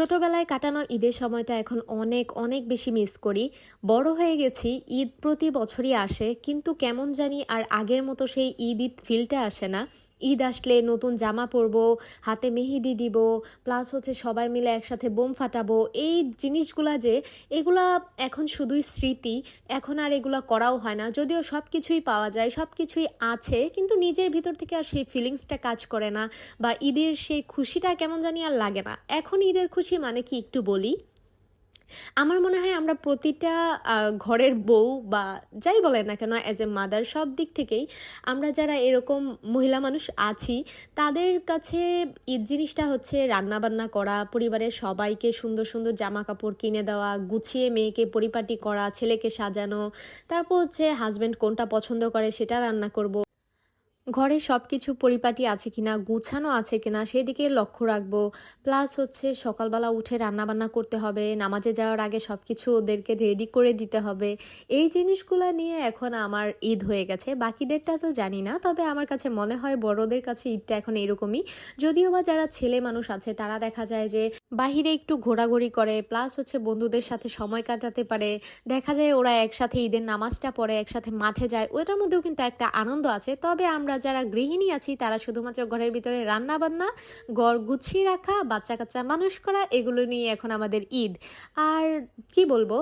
ছোটবেলায় কাটানো ঈদের সময়টা এখন অনেক অনেক বেশি মিস করি। বড় হয়ে গেছি, ঈদ প্রতি বছরই আসে, কিন্তু কেমন জানি আর আগের মতো সেই ঈদ ঈদ ফিলটা আসে না। ঈদ আসলে নতুন জামা পরবো, হাতে মেহেদি দিব প্লাস হচ্ছে সবাই মিলে একসাথে বোম ফাটাবো, এই জিনিসগুলা যে এগুলা এখন শুধুই স্মৃতি, এখন আর এগুলা করাও হয় না। যদিও সব কিছুই পাওয়া যায় সব কিছুই আছে, কিন্তু নিজের ভিতর থেকে আর সেই ফিলিংসটা কাজ করে না বা ঈদের সেই খুশিটা কেমন জানি আর লাগে না। এখন ঈদের খুশি মানে কি একটু বলি? আমার মনে হয় আমরা প্রতিটা ঘরের বউ বা যাই বলেন না কেন অ্যাজ এ মাদার সব দিক থেকেই আমরা যারা এরকম মহিলা মানুষ আছি, তাদের কাছে ঈদ জিনিসটা হচ্ছে রান্না বান্না করা, পরিবারের সবাইকে সুন্দর সুন্দর জামা কাপড় কিনে দেওয়া, গুছিয়ে মেয়েকে পরিপাটি করা, ছেলেকে সাজানো, তারপর হচ্ছে হাজব্যান্ড কোনটা পছন্দ করে সেটা রান্না করব। ঘরে সব কিছু পরিপাটি আছে কিনা, গুছানো আছে কিনা, সেদিকে লক্ষ্য রাখব। প্লাস হচ্ছে সকালবেলা উঠে রান্না বান্না করতে হবে, নামাজে যাওয়ার আগে সব কিছু ওদেরকে রেডি করে দিতে হবে। এই জিনিসগুলো নিয়ে এখন আমার ঈদ হয়ে গেছে। বাকিদেরটা তো জানি না, তবে আমার কাছে মনে হয় বড়দের কাছে ঈদটা এখন এরকমই। যদিও বা যারা ছেলে মানুষ আছে, তারা দেখা যায় যে বাহিরে একটু ঘোরাঘুরি করে প্লাস হচ্ছে বন্ধুদের সাথে সময় কাটাতে পারে। দেখা যায় ওরা একসাথে ঈদের নামাজটা পড়ে, একসাথে মাঠে যায়। ওটার মধ্যেও কিন্তু একটা আনন্দ আছে। তবে আমরা যারা গৃহিণী আছি, তারা শুধুমাত্র ঘরের ভিতরে রান্না বান্না ঘর গুছিয়ে রাখা বাচ্চা কাচ্চা মানুষ করা, এগুলো নিয়ে এখন আমাদের ঈদ। আর কি বলব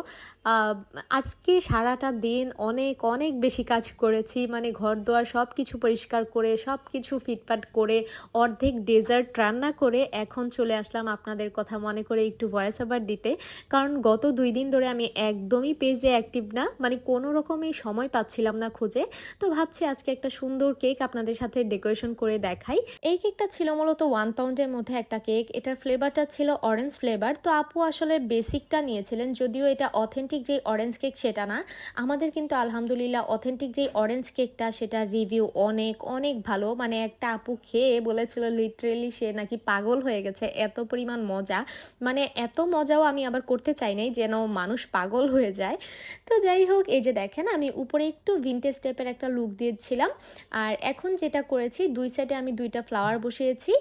আজকে সারাটা দিন অনেক অনেক বেশি কাজ করেছি। মানে ঘর দোয়ার সব কিছু পরিষ্কার করে সব কিছু ফিটফাট করে, অর্ধেক ডেজার্ট রান্না করে এখন চলে আসলাম আপনাদের কথা মনে করে একটু ভয়েস ওভার দিতে। কারণ গত দুই দিন ধরে আমি একদমই পেজে অ্যাক্টিভ না মানে কোনো রকমই সময় পাচ্ছিলাম না খুঁজে। তো ভাবছি আজকে একটা সুন্দর কেক আপনাদের সাথে ডেকোরেশন করে দেখাই। এই কেকটা ছিল মূলত ওয়ান পাউন্ডের মধ্যে একটা কেক এটার ফ্লেভারটা ছিল অরেঞ্জ ফ্লেভার তো আপু আসলে বেসিকটা নিয়েছিলেন, যদিও এটা অথেন্টিক যেই অরেঞ্জ কেক সেটা না। আমাদের কিন্তু আলহামদুলিল্লাহ অথেন্টিক যেই অরেঞ্জ কেকটা সেটা রিভিউ অনেক অনেক ভালো। মানে একটা আপু খেয়ে বলেছিল লিটারেলি সে নাকি পাগল হয়ে গেছে, এত পরিমাণ মজা। মানে এত মজাও আমি আবার করতে চাই নাই যেন মানুষ পাগল হয়ে যায়। তো যাই হোক, এই যে দেখেন, আমি উপরে একটু ভিনটেজ টাইপের একটা লুক দিয়েছিলাম। আর এখন যেটা করেছি, দুই সাইডে আমি দুইটা ফ্লাওয়ার বসিয়েছি।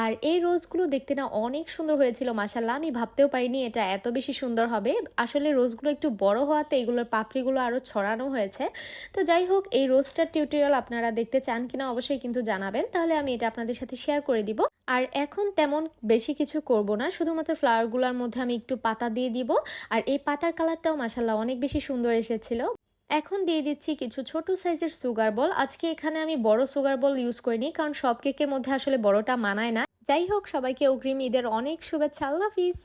আর এই রোজগুলো দেখতে না অনেক সুন্দর হয়েছিল মাসাল্লাহ আমি ভাবতেও পারিনি এটা এত বেশি সুন্দর হবে। আসলে রোজগুলো একটু বড় হওয়াতে এগুলোর পাপড়িগুলো আরও ছড়ানো হয়েছে। তো যাই হোক, এই রোজটার টিউটোরিয়াল আপনারা দেখতে চান কিনা অবশ্যই কিন্তু জানাবেন। তাহলে আমি এটা আপনাদের সাথে শেয়ার করে দিব। আর এখন তেমন বেশি কিছু করব না শুধুমাত্র ফ্লাওয়ারগুলোর মধ্যে আমি একটু পাতা দিয়ে দিব। আর এই পাতার কালারটাও মাসাল্লাহ অনেক বেশি সুন্দর এসেছিল। এখন দিয়ে দিচ্ছি কিছু ছোট সাইজের সুগার বল আজকে এখানে আমি বড় সুগার বল ইউজ করিনি, কারণ সব কেকের মধ্যে আসলে বড়টা মানায় না। যাই হোক, সবাইকে অগ্রিম ঈদের অনেক শুভেচ্ছা। আল্লাহ হাফিজ।